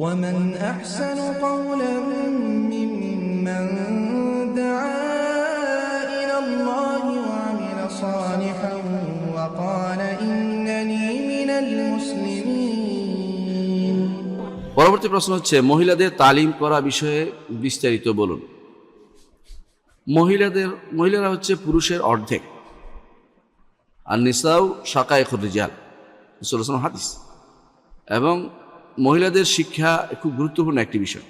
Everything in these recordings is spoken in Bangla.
ومن أحسن قولا ممن دعا إلى الله وعمل صالحا وقال إنني من المسلمين পরবর্তী প্রশ্ন হচ্ছে মহিলাদের তালিম করা বিষয়ে বিস্তারিত বলুন মহিলাদের মহিলারা হচ্ছে পুরুষের অর্ধেক আর নিসাও শাকায় রিজাল রসুল হাদিস এবং মহিলাদের শিক্ষা খুব গুরুত্বপূর্ণ একটি বিষয়।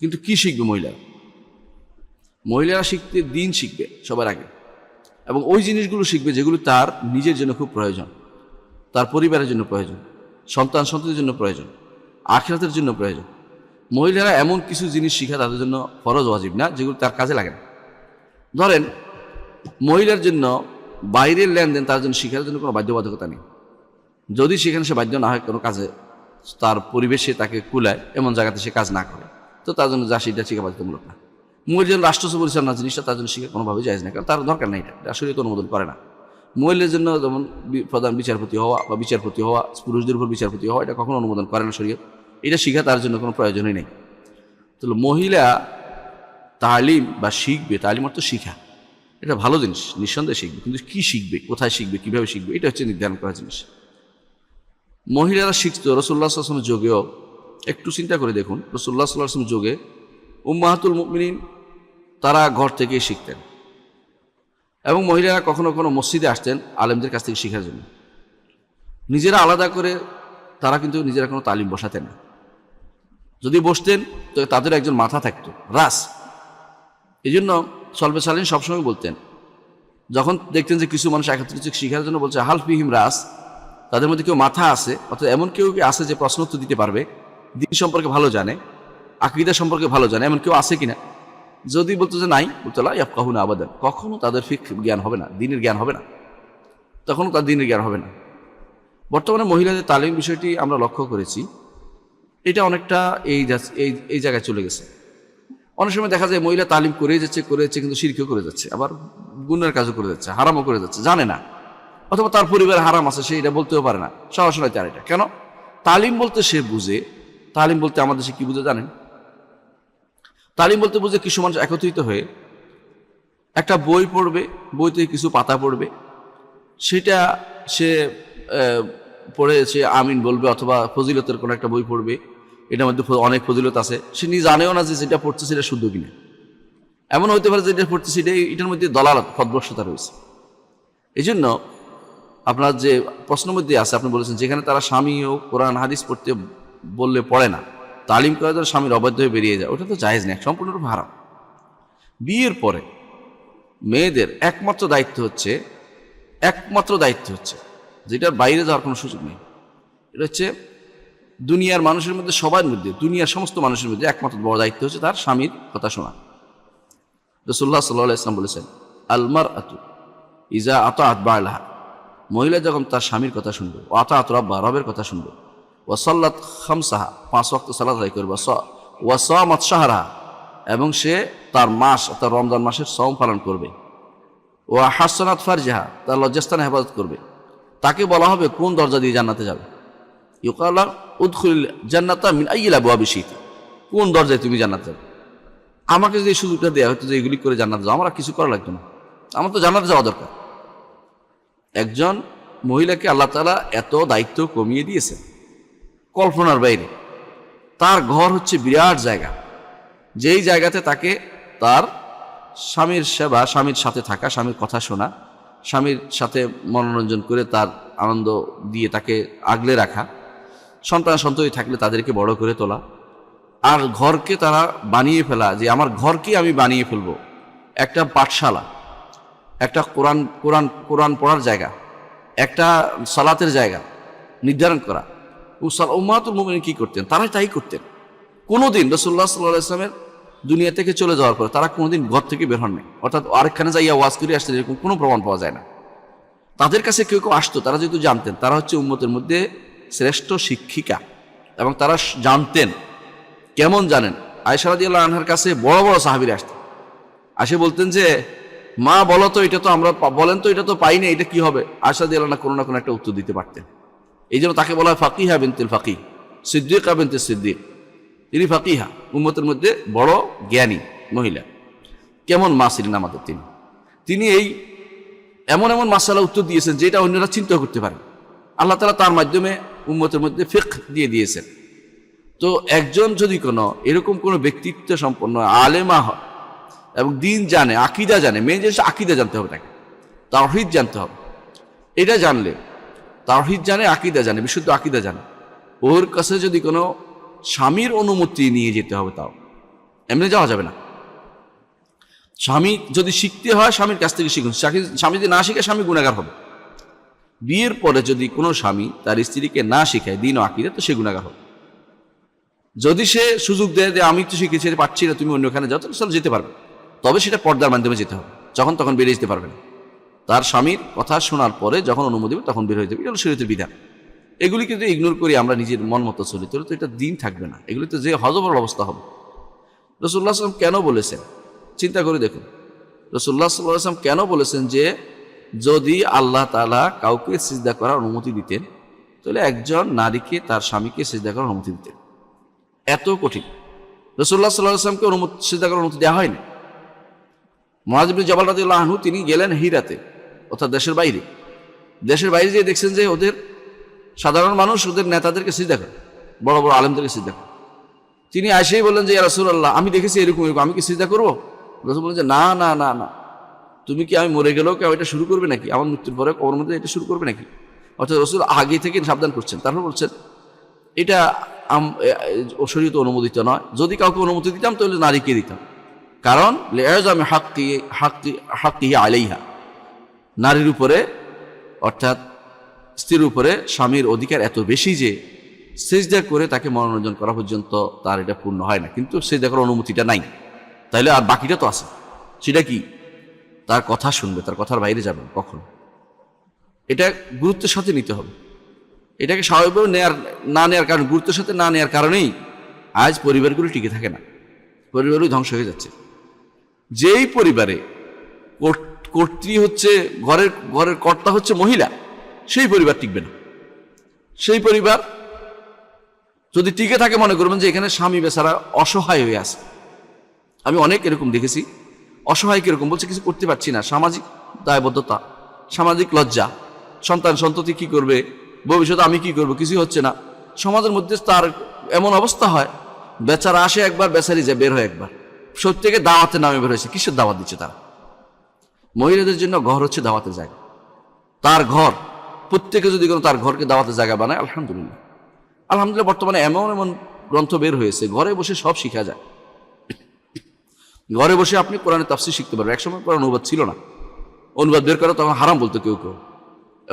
কিন্তু কি শিখবে মহিলারা মহিলারা শিখতে দিন শিখবে সবার আগে। এবং ওই জিনিসগুলো শিখবে যেগুলো তার নিজের জন্য খুব প্রয়োজন, তার পরিবারের জন্য প্রয়োজন, সন্তান সন্ততির জন্য প্রয়োজন, আখিরাতের জন্য প্রয়োজন। মহিলারা এমন কিছু জিনিস শিখা তাদের জন্য ফরজ ওয়াজিব না, যেগুলো তার কাজে লাগে না। ধরেন, মহিলার জন্য বাইরের লেনদেন তার জন্য শিখার জন্য কোনো বাধ্যবাধকতা নেই। যদি সেখানে সে বাধ্য না হয় কোনো কাজে, তার পরিবেশে তাকে কুলায়, এমন জায়গাতে সে কাজ না করে। তো তার জন্য যা সেটা শিখা বাধ্যতামূলক না। মহিলার রাষ্ট্র পরিচালনা জিনিসটা তার জন্য শিখা কোনোভাবে যায় না, কারণ তার দরকার নেই এটা। তো অনুমোদন করে না। মহিলার জন্য যেমন প্রধান বিচারপতি হওয়া বা বিচারপতি হওয়া, পুরুষদের উপর বিচারপতি হওয়া, এটা কখনো অনুমোদন করে না শরীয়ত। এটা শিখা তার জন্য কোনো প্রয়োজনই নেই। তাহলে মহিলা তালিম বা শিখবে, তালিম অর্থ শিখা এটা ভালো জিনিস, নিঃসন্দেহে শিখবে। কিন্তু কী শিখবে, কোথায় শিখবে, কীভাবে শিখবে, এটা হচ্ছে নির্ধারণ করা জিনিস। মহিলারা শিখতো রসুল্লাহ আসলামের যোগেও, একটু চিন্তা করে দেখুন রসুল্লাহ সাল্লাহ আসলামের যোগে উম্মাহাতুল মুমিনিন, তারা ঘর থেকেই শিখতেন। এবং মহিলারা কখনো কখনো মসজিদে আসতেন আলেমদের কাছ থেকে শেখার জন্য। নিজেরা আলাদা করে তারা কিন্তু নিজেরা কোনো তালিম বসাতেন না। যদি বসতেন, তো তাদের একজন মাথা থাকতো, রাস। এই জন্য সলবে সালিন সবসময় বলতেন। যখন দেখতেন যে কিছু মানুষ একত্রিত শিখার জন্য বলছে, হাল ফিহিম রাস তাদের মধ্যে কেউ মাথা আছে, অর্থাৎ এমন কেউ কি আছে যে প্রশ্ন উত্তর দিতে পারবে? দিন সম্পর্কে ভালো জানে, আকিদা সম্পর্কে ভালো জানে, এমন কেউ আছে কিনা? যদি বলতো যে নাই, বলতো ইয়াব কখনো আবাদান। কখনো তাদের ফিক জ্ঞান হবে না, দিনের জ্ঞান হবে না। তখনও তার দিনের জ্ঞান হবে না। বর্তমানে মহিলাদের তালিম বিষয়টি আমরা লক্ষ্য করেছি। এটা অনেকটা এই এই এই জায়গায় চলে গেছে। অনেক সময় দেখা যায় মহিলা তালিম করে যাচ্ছে করে যাচ্ছে, কিন্তু শিরকেও করে যাচ্ছে। আবার গুণের কাজও করে যাচ্ছে, হারামও করে যাচ্ছে, জানে না। অথবা তার পরিবারে হারাম আছে, সে এটা বলতেও পারে না। সাহস নয় তার এটা। কেন? তালিম বলতে সে বুঝে। তালিম বলতে আমাদের সে কি বুঝে জানেন? তালিম বলতে বুঝে কিছু মানুষ একত্রিত হয়ে একটা বই পড়বে, বইতে কিছু পাতা পড়বে। সেটা সে পড়ে সে আমিন বলবে অথবা ফজিলতের কোনো একটা বই পড়বে। এটার মধ্যে অনেক ফজিলত আছে। সে নিজে জানেও না যে যেটা পড়ছে সেটা শুদ্ধ কিনা। এমন হতে পারে যেটা পড়ছে সেটা এটার মধ্যে দলালত ফদবর্ষতা রয়েছে। এই জন্য আপনার যে প্রশ্ন মধ্যে আছে, আপনি বলেছেন যেখানে তারা স্বামী ও কোরআন, হাদিস পড়তে বললে পড়ে না, তালিম করে তারা স্বামীর অবাধ্য হয়ে বেরিয়ে যায়, ওটা তো জায়েজ নেই সম্পূর্ণরূপে হারাম। বিয়ের পরে মেয়েদের একমাত্র দায়িত্ব হচ্ছে, একমাত্র দায়িত্ব হচ্ছে যেটার বাইরে যাওয়ার কোনো সুযোগ নেই। এটা হচ্ছে দুনিয়ার মানুষের মধ্যে সবার মধ্যে, দুনিয়ার সমস্ত মানুষের মধ্যে একমাত্র বড় দায়িত্ব হচ্ছে তার স্বামীর কথা শোনা। রসুল্লাহ সাল্লাহ ইসলাম বলেছেন আলমার আতু ইজা আত আতবা আল্লাহ মহিলা যখন তার স্বামীর কথা শুনবে, ও আত আত রব্বা, রবের কথা শুনবে ও সল্লাত খামসাহা, পাঁচ ওয়াক্ত সালাদ আদায় করবে ও সামাত সাহারাহা এবং সে তার মাস, অর্থাৎ রমজান মাসের সম পালন করবে। ও হাসনাত ফারজাহা, তার লজ্জাস্থানে হেফাজত করবে। তাকে বলা হবে, কোন দরজা দিয়ে জান্নাতে যাবে? ইউকাল্লা উদ্খুল জান্নাতা মিন আইলা বুয়া বেশি কোন দরজায় তুমি জান্নাতে যাবে? আমাকে যদি সুযোগটা দেওয়া হতো যে এগুলি করে জান্নাতে যাও, আমার কিছু করা লাগতো না। আমার তো জান্নাতে যাওয়া দরকার। একজন মহিলাকে আল্লাহ তালা এত দায়িত্ব কমিয়ে দিয়েছে কল্পনার বাইরে। তার ঘর হচ্ছে বিরাট জায়গা। যেই জায়গাতে তাকে তার স্বামীর সেবা, স্বামীর সাথে থাকা, স্বামীর কথা শোনা, স্বামীর সাথে মনোরঞ্জন করে তার আনন্দ দিয়ে তাকে আগলে রাখা, সন্তান সন্ততি থাকলে তাদেরকে বড় করে তোলা, আর ঘরকে তারা বানিয়ে ফেলা যে, আমার ঘরকে আমি বানিয়ে ফেলব। একটা পাঠশালা। একটা কোরআন কোরআন কোরআন পড়ার জায়গা, একটা সালাতের জায়গা নির্ধারণ করা। উসাল উম্মাতুল মোমিন কি করতেন? তারাই তাই করতেন। কোনোদিন রসুল্লাহ সাল্লাহ ইসলামের দুনিয়া থেকে চলে যাওয়ার পর তারা কোনোদিন ঘর থেকে বের হননি। অর্থাৎ আরেকখানে যাইয়া ওয়াজ করে আসতেন, এরকম কোনো প্রমাণ পাওয়া যায় না। তাদের কাছে কেউ কেউ আসতো, তারা যেহেতু জানতেন, তারা হচ্ছে উম্মতের মধ্যে শ্রেষ্ঠ শিক্ষিকা এবং তারা জানতেন। কেমন জানেন? আয়সারাদি আল্লাহ আনহার কাছে বড় বড় সাহাবির আসতেন। আসে বলতেন যে মা বলো তো, এটা তো আমরা বলেন তো, এটা তো পাইনি এটা কি হবে? আয়সারাদি আল্লাহ কোনো না কোনো একটা উত্তর দিতে পারতেন। এই জন্য তাকে বলা হয় ফাকিহা বিনতুল ফাকি সিদ্দিক আবেন্তে সিদ্দিক। তিনি ফাকিহা, উম্মতের মধ্যে বড় জ্ঞানী মহিলা। কেমন মা ছিলেন আমাদের তিনি? তিনি এই এমন এমন মাসালা উত্তর দিয়েছেন, যেটা অন্যরা চিন্তা করতে পারে। আল্লাহ তালা তার মাধ্যমে উম্মতের মধ্যে ফিক দিয়ে দিয়েছেন। তো একজন যদি কোনো, এরকম কোনো ব্যক্তিত্ব সম্পন্ন, আলেমা হয় এবং দিন জানে, আকিদা জানে মেন জিনিস আকিদা জানতে হবে তাকে। তাওহিদ জানতে হবে। এটা জানলে, তাওহিদ জানে, আকিদা জানে, বিশুদ্ধ আকিদা জানে। ওর কাছে যদি কোনো স্বামীর অনুমতি নিয়ে যেতে হবে তাও, এমনি যাওয়া যাবে না। স্বামী যদি শিখতে হয়, স্বামীর কাছ থেকে শিখুন। স্বামী- যদি না শিখে, স্বামী গুণাগার হবে। বিয়ের পরে যদি কোনো স্বামী তার স্ত্রীকে না শিখায়, দিন ও আকিদা, তো সে গুণাগার হবে। যদি সে সুযোগ দেয় যে আমি তো শিখেছি, পারছি না, তুমি অন্যখানে যাও, তাহলে যেতে পারবে। তবে সেটা পর্দার মাধ্যমে যেতে হবে। যখন তখন বেরিয়ে যেতে পারবে না। তার স্বামীর কথা শোনার পরে যখন অনুমতি তখন বের হয়ে যাবে। এটা শরীরের বিধান। এগুলি কিন্তু ইগনোর করি আমরা নিজের মন মতো চলি। তো এটা দিন থাকবে না। এগুলি তো যে হজবর অবস্থা হবে। রসুল্লাহ আসলাম কেন বলেছেন? চিন্তা করে দেখুন। রসুল্লাহ সাল্লাহ আসলাম কেন বলেছেন যে, যদি আল্লাহ তালা কাউকে সিজদা করার অনুমতি দিতেন, তাহলে একজন নারীকে তার স্বামীকে সিজদা করার অনুমতি দিতেন। এত কঠিন। রসুল্লাহ সাল্লাহ আসলামকে অনুমতি সিজদা করার অনুমতি দেওয়া হয়নি। মহাজিবুল জবাল রাদিউল্লাহ আনহু, তিনি গেলেন হিরাতে, অর্থাৎ দেশের বাইরে। দেশের বাইরে যেয়ে দেখছেন যে ওদের সাধারণ মানুষ, ওদের নেতাদেরকে সিজদা করে, বড় বড় আলেমদেরকে সিজদা করে। তিনি আসেই বললেন যে রসুল্লাহ আমি দেখেছি এরকম এরকম, আমি কি সিজদা করব? রসুল বললেন যে, না না না না। তুমি কি আমি মরে গেলেও কেউ এটা শুরু করবে নাকি? আমার মৃত্যুর পরে কবর মধ্যে এটা শুরু করবে নাকি? অর্থাৎ রসুল আগে থেকে সাবধান করছেন। তারপর বলছেন, এটা শরীয়তে অনুমোদিত নয়। যদি কাউকে অনুমতি দিতাম, তাহলে নারীকে দিতাম। কারণ লেয়াজ আমি হাক্কি হাক্কি হাক্কি আলাইহা। নারীর উপরে, অর্থাৎ স্ত্রীর উপরে স্বামীর অধিকার এত বেশি যে সেজদা করে তাকে মনোরঞ্জন করা পর্যন্ত তার এটা পূর্ণ হয় না। কিন্তু সেজদা করার অনুমতিটা নাই। তাইলে আর বাকিটা তো আছে। সেটা কি? তার কথা শুনবে, তার কথার বাইরে যাবে কখন? এটা গুরুত্বের সাথে নিতে হবে। এটাকে স্বাভাবিকভাবে নেয়ার, না নেয়ার কারণ, গুরুত্বের সাথে না নেয়ার কারণেই আজ পরিবারগুলো টিকে থাকে না। পরিবারগুলো ধ্বংস হয়ে যাচ্ছে। যেই পরিবারে কর্ত- কর্ত্রী হচ্ছে, ঘরের ঘরের কর্তা হচ্ছে মহিলা, সেই পরিবার টিকবে না। সেই পরিবার যদি টিকে থাকে মনে করবেন যে এখানে স্বামী বেচারা অসহায় হয়ে আছে। আমি অনেক এরকম দেখেছি। অসহায় কীরকম? বলছে কিছু করতে পারছি না। সামাজিক দায়বদ্ধতা, সামাজিক লজ্জা, সন্তান সন্ততি কি করবে? ভবিষ্যতে আমি কি করব? কিছু হচ্ছে না। সমাজের মধ্যে তার এমন অবস্থা হয়, বেচারা আসে একবার, বেচারি যায় বের হয় একবার। সত্যিকে দাওয়াতের নামে বের হয়েছে। কিসের দাওয়াত দিচ্ছে তারা? মহিলাদের জন্য ঘর হচ্ছে দাওয়াতের জায়গা। তার ঘর, প্রত্যেকে যদি কোনো তার ঘরকে দাওয়াতের জায়গা বানায়, আলহামদুলিল্লাহ। আলহামদুলিল্লাহ, বর্তমানে এমন এমন গ্রন্থ বের হয়েছে, ঘরে বসে সব শিখা যায়। ঘরে বসে আপনি কোরআনের তাফসির শিখতে পারবেন। একসময় কোরআন অনুবাদ ছিল না। অনুবাদ বের করা তখন হারাম বলতো কেউ কেউ।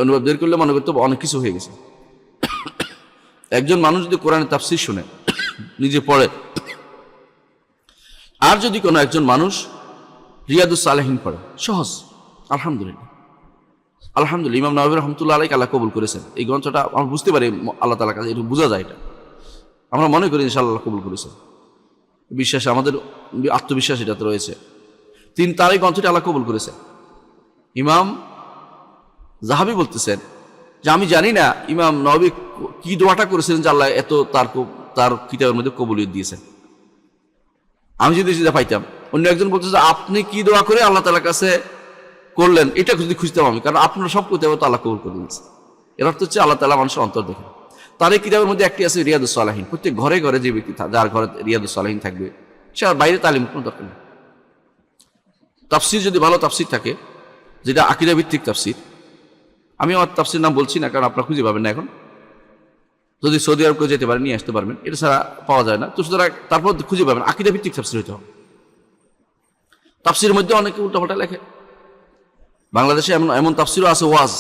অনুবাদ বের করলে মনে করতো অনেক কিছু হয়ে গেছে। একজন মানুষ যদি কোরআনের তাফসির শুনে, নিজে পড়ে আর যদি কোনো একজন মানুষ রিয়াদুস সালেহিন পড়ে সহজ, আলহামদুলিল্লাহ। আলহামদুলিল্লাহ, ইমাম নবী রহমতুল্লাহ আলাইকে আল্লাহ কবুল করেছেন। এই গ্রন্থটা আমরা বুঝতে পারি, আল্লাহ তালার কাছে এটা বোঝা যায় এটা। আমরা মনে করি ইনশাআল্লাহ আল্লাহ কবুল করেছেন। বিশ্বাস আমাদের আত্মবিশ্বাস এটাতে রয়েছে। তিন তার এই গ্রন্থটি আল্লাহ কবুল করেছেন। ইমাম জাহাবি বলতেছেন যে, আমি জানি না ইমাম নবী কি দোয়াটা করেছিলেন যে আল্লাহ এত তার তার কিতাবের মধ্যে কবুলিয়ত দিয়েছেন। আমি যদি সেটা পাইতাম। অন্য একজন বলছে যে আপনি কি দোয়া করে আল্লাহ তালার কাছে করলেন? এটা যদি খুঁজতাম আমি, কারণ আপনারা সব করতে হবে তো আল্লাহ কবুল করে দিয়েছে এর অর্থ হচ্ছে আল্লাহ তালা মানুষের অন্তর দেখেন। তার এই কিতাবের মধ্যে একটি আছে, রিয়াদুস সালাহিন। প্রত্যেক ঘরে ঘরে যে ব্যক্তি যার ঘরে রিয়াদুস সালাহিন থাকবে, সে আর বাইরে তালিম কোনো দরকার নেই। তাফসির যদি ভালো তাফসির থাকে, যেটা আকিদা ভিত্তিক তাফসির, আমি আমার তাফসির নাম বলছি না, কারণ আপনারা খুঁজে পাবেন না এখন। যদি সৌদি আরব কেউ যেতে পারেন নিয়ে আসতে পারবেন। এটা ছাড়া পাওয়া যায় না। তো সুতরাং তারপর খুঁজে পাবেন। আকিদা ভিত্তিক তাফসির হইতে হবে। তাফসির মধ্যে অনেকে উল্টাপাল্টা লেখে। বাংলাদেশে এমন এমন তাফসিরও আছে, ওয়াজ।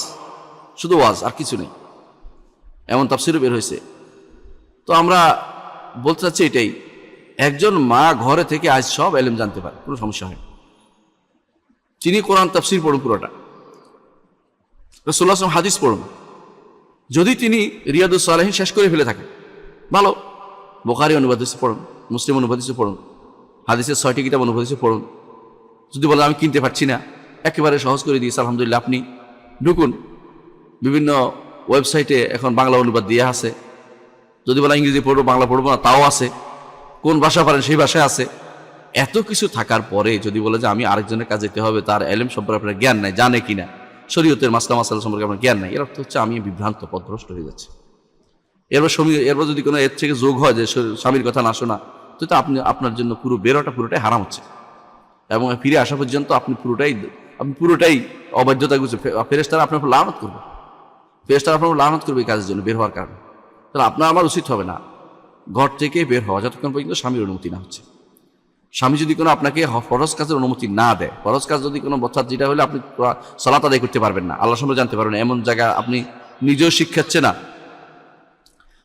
শুধু ওয়াজ, আর কিছু নেই। এমন তাফসিরও বের হয়েছে। তো আমরা বলতে চাচ্ছি এটাই। একজন মা ঘরে থেকে আজ সব এলেম জানতে পারে, কোনো সমস্যা হয়। তিনি কোরআন তাফসির পড়ুন পুরোটা। রসুল্লাহ হাদিস পড়ুন। যদি তিনি রিয়াদুস সালাহিন শেষ করে ফেলে থাকেন, ভালো। বোখারি অনুবাদ হচ্ছে পড়ুন। মুসলিম অনুবাদ হচ্ছে পড়ুন। হাদিসের ছয়টি কিতাব অনুবাদ হচ্ছে পড়ুন। যদি বলে আমি কিনতে পারছি না। একেবারে সহজ করে দিয়েছে, আলহামদুলিল্লাহ, আপনি ঢুকুন। বিভিন্ন ওয়েবসাইটে এখন বাংলা অনুবাদ দিয়ে আছে। যদি বলা ইংরেজি পড়ব, বাংলা পড়ব না, তাও আছে। কোন ভাষা পারেন, সেই ভাষায় আছে। এত কিছু থাকার পরে যদি বলে যে, আমি আরেকজনের কাছে যেতে হবে, তার এলেম সম্পর্কে আপনার জ্ঞান নাই, জানে কিনা? শরীয়তের মাসলা মাসালা সম্পর্কে আপনার জ্ঞান নাই। এর অর্থ হচ্ছে আমি বিভ্রান্ত পথভ্রষ্ট হয়ে যাচ্ছি। এরপর স্বামী এরপর যদি কোনো এর থেকে যোগ হয় যে স্বামীর কথা না শোনা, তো তো আপনি আপনার জন্য পুরো বেরোটা পুরোটাই হারাম হচ্ছে। এবং ফিরে আসা পর্যন্ত আপনি পুরোটাই আপনি পুরোটাই অবাধ্যতা গুছে ফেরেস্তারা আপনার উপর লানত করবে। ফেরেস্তারা আপনার লানত করবে কাজের জন্য বের হওয়ার কারণে। তাহলে আপনার আমার উচিত হবে না। ঘর থেকে বের হওয়া, যতক্ষণ পর্যন্ত স্বামীর অনুমতি না হচ্ছে। স্বামী যদি কোনো আপনাকে ফরজ কাজের অনুমতি না দেয়, ফরজ কাজ যদি কোনো বছর যেটা হলে আপনি সলাত আদায় করতে পারবেন না। আল্লাহ সম্পর্কে জানতে পারবেন, এমন জায়গা আপনি নিজেও শিক্ষাচ্ছে না।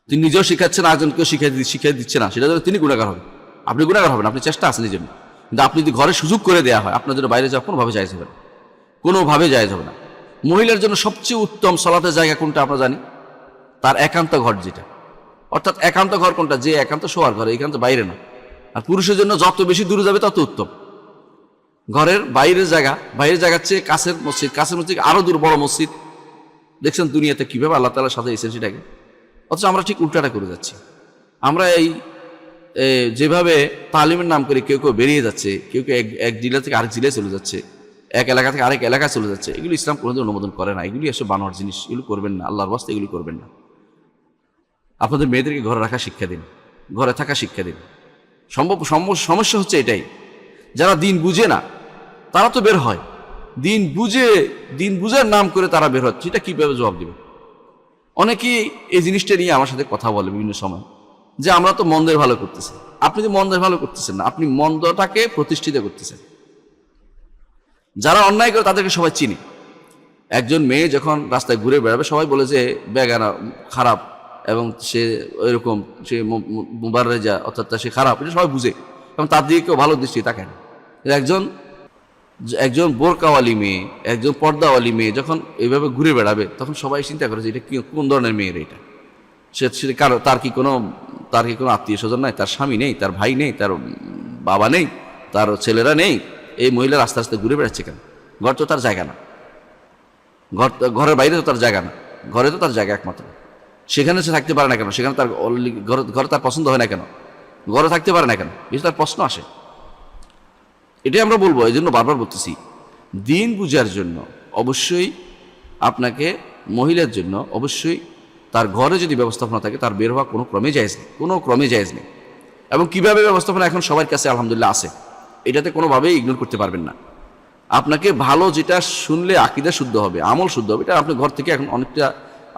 তিনি নিজেও শিখাচ্ছেন, আরেকজনকেও শিখিয়ে শিখিয়ে দিচ্ছে না। সেটা জন্য তিনি গুণাগার হবেন। আপনি গুণাগার হবেন, আপনি চেষ্টা আছেন নিজের কিন্তু আপনি যদি ঘরে সুযোগ করে দেওয়া হয়, আপনার জন্য বাইরে যাওয়া কোনোভাবে জায়জ হবে না। কোনোভাবে জায়জ হবে না। মহিলার জন্য সবচেয়ে উত্তম সলাতের জায়গা কোনটা আমরা জানি? তার একান্ত ঘর যেটা। অর্থাৎ একান্ত ঘর কোনটা? যে একান্ত শোয়ার ঘর, একান্ত বাইরে না। আর পুরুষের জন্য যত বেশি দূরে যাবে তত উত্তম। ঘরের বাইরের জায়গা, বাইরের জায়গার চেয়ে কাছের মসজিদ কাছের মসজিদ আরও দূর, বড় মসজিদ। দেখছেন দুনিয়াতে কীভাবে আল্লাহ তালা সাথে এসেছেন সেটাকে? অথচ আমরা ঠিক উল্টাটা করে যাচ্ছি। আমরা এই যেভাবে তালিমের নাম করে কেউ কেউ বেরিয়ে যাচ্ছে, কেউ কেউ এক এক জেলা থেকে আরেক জেলায় চলে যাচ্ছে, এক এলাকা থেকে আরেক এলাকায় চলে যাচ্ছে, এগুলো ইসলাম কোনোদিন অনুমোদন করে না। এগুলি এসব বানোয়ার জিনিস, এগুলো করবেন না, আল্লাহর বাস্তে এগুলি করবেন না। আপনাদের মেয়েদেরকে ঘরে রাখা শিক্ষা দিন, ঘরে থাকা শিক্ষা দিন। সম্ভব সম- সমস্যা হচ্ছে এটাই। যারা দিন বুঝে না, তারা তো বের হয়। দিন বুঝে, দিন বুঝার নাম করে তারা বের হচ্ছে এটা কীভাবে জবাব দেবে? অনেকেই এই জিনিসটা নিয়ে আমার সাথে কথা বলে বিভিন্ন সময়, যে আমরা তো মন্দের ভালো করতেছি। আপনি তো মন্দের ভালো করতেছেন না, আপনি মন্দটাকে প্রতিষ্ঠিত করতেছেন। যারা অন্যায় করে তাদেরকে সবাই চিনি। একজন মেয়ে যখন রাস্তায় ঘুরে বেড়াবে, সবাই বলে যে বেগানা খারাপ এবং সে এরকম, সে মুবারে যা অর্থাৎ সে খারাপ, এটা সবাই বুঝে। এবং তার দিকে কেউ ভালো দৃষ্টি তাকায় না। একজন একজন বোরকাওয়ালি মেয়ে, একজন পর্দাওয়ালি মেয়ে, যখন এইভাবে ঘুরে বেড়াবে, তখন সবাই চিন্তা করে যে এটা কোন ধরনের মেয়ের এটা? সে সে কারও, তার কি কোনো, তার কি কোনো আত্মীয় স্বজন নাই? তার স্বামী নেই, তার ভাই নেই, তার বাবা নেই, তার ছেলেরা নেই। এই মহিলার আস্তে আস্তে ঘুরে বেড়াচ্ছে কেন? ঘর তো তার জায়গা না। ঘর, ঘরের বাইরে তো তার জায়গা না। ঘরে তো তার জায়গা একমাত্র। সেখানে সে থাকতে পারে না কেন? সেখানে তার ঘরে ঘরে তার পছন্দ হয় না কেন? ঘরে থাকতে পারে না কেন? বেশি তার প্রশ্ন আসে। এটাই আমরা বলব এই জন্য বারবার বলতেছি, দিন বুঝার জন্য অবশ্যই আপনাকে মহিলার জন্য অবশ্যই তার ঘরে যদি ব্যবস্থাপনা থাকে, তার বের হওয়া কোনো ক্রমে যায়জ নেই, কোনো ক্রমে যায়জ নেই। এবং কীভাবে ব্যবস্থাপনা এখন সবার কাছে আলহামদুলিল্লাহ আছে, এটাতে কোনোভাবেই ইগনোর করতে পারবেন না। আপনাকে ভালো যেটা শুনলে আকিদা শুদ্ধ হবে, আমল শুদ্ধ হবে, এটা আপনি ঘর থেকে এখন অনেকটা,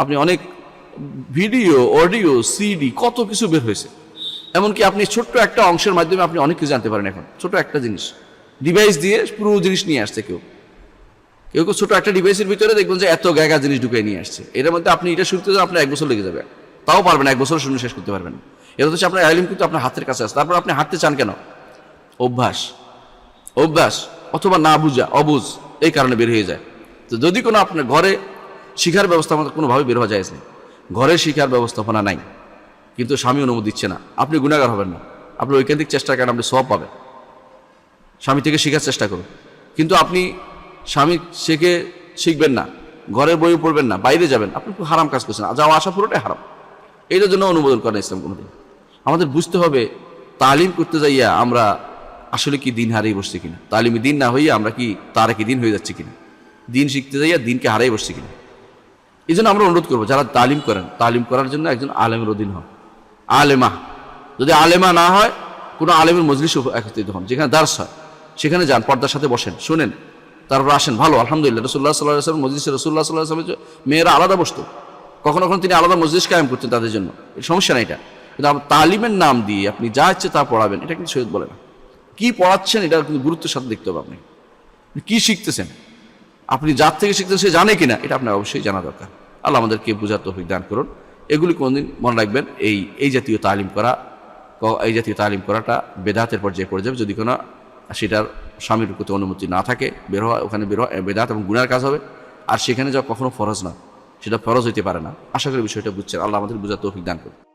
আপনি অনেক ভিডিও অডিও সিডি কত কিছু বের হয়েছে। এমনকি আপনি ছোট্ট একটা অংশের মাধ্যমে আপনি অনেক কিছু জানতে পারেন এখন। ছোট একটা জিনিস। ডিভাইস দিয়ে পুরো জিনিস নিয়ে আসছে কেউ। কেউ কেউ ছোট একটা ডিভাইসের ভিতরে দেখবেন যে এত গায়গা জিনিস ঢুকে নিয়ে আসছে। এর মধ্যে আপনি এটা যান আপনার এক বছর লেগে যাবে। তাও পারবেন এক বছর শুনে শেষ করতে পারবেন। এটা হচ্ছে আপনার আইলিম কিন্তু আপনার হাতের কাছে আছে। তারপর আপনি হাঁটতে চান কেন? অভ্যাস। অভ্যাস। অথবা না বুঝা, অবুঝ। এই কারণে বের হয়ে যায়। তো যদি কোনো আপনার ঘরে শিখার ব্যবস্থা আমাদের কোনোভাবে বের হওয়া যায় ঘরে শিখার ব্যবস্থাপনা নাই। কিন্তু স্বামী অনুমতি দিচ্ছে না। আপনি গুণাগার হবেন না। আপনি ঐকান্তিক চেষ্টা করেন আপনি সব পাবেন। স্বামী থেকে শেখার চেষ্টা করুন। কিন্তু আপনি স্বামী শেখে শিখবেন না। ঘরের বই পড়বেন না। বাইরে যাবেন। আপনি হারাম কাজ করছেন। যাওয়া আসা পুরোটাই হারাম। এইটার জন্য অনুমোদন করেন ইসলাম কোনোদিন। আমাদের বুঝতে হবে, তালিম করতে যাইয়া আমরা আসলে কি দিন হারিয়ে বসছি কিনা? তালিমি দিন না হইয়া আমরা কি তারা কি দিন হয়ে যাচ্ছে কিনা? দিন শিখতে যাইয়া দিনকে হারাই বসছি কিনা? এই জন্য আমরা অনুরোধ করব, যারা তালিম করেন, তালিম করার জন্য একজন আলেমের অধীন হন। আলেমা, যদি আলেমা না হয়, কোনো আলেমের মজলিস একত্রিত হন, যেখানে দার্স হয়, সেখানে যান, পর্দার সাথে বসেন, শোনেন, তারপর আসেন, ভালো, আলহামদুলিল্লাহ রসুল্লাহ সাল্লাহ আসলাম মজলিস রসুল্লাহ সাল্লাহ আসলামের মেয়েরা আলাদা বসতো, কখনো কখনো তিনি আলাদা মজলিস কায়েম করতেন তাদের জন্য সমস্যা নাই এটা। কিন্তু তালিমের নাম দিয়ে আপনি যা ইচ্ছে তা পড়াবেন, এটা কিন্তু সৈয়দ বলে না। কি পড়াচ্ছেন এটা কিন্তু গুরুত্বের সাথে দেখতে হবে আপনি। কি শিখতেছেন? আপনি যার থেকে শিখতেছেন সে জানে কিনা, এটা আপনার অবশ্যই জানা দরকার। আল্লাহ আমাদেরকে বোঝার তৌফিক দান করুন। এগুলি কোনদিন মনে রাখবেন, এই এই জাতীয় তালিম করা এই জাতীয় তালিম করাটা বেদাতের পর্যায়ে পড়ে যাবে। যদি কোনো, সেটার স্বামীর প্রতি অনুমতি না থাকে, বের হওয়া, ওখানে বের হওয়া, বেদাত এবং গুণার কাজ হবে। আর সেখানে যাওয়া কখনো ফরজ না, সেটা ফরজ হইতে পারে না। আশা করি বিষয়টা বুঝছেন। আল্লাহ আমাদের বোঝার তৌফিক দান করুন।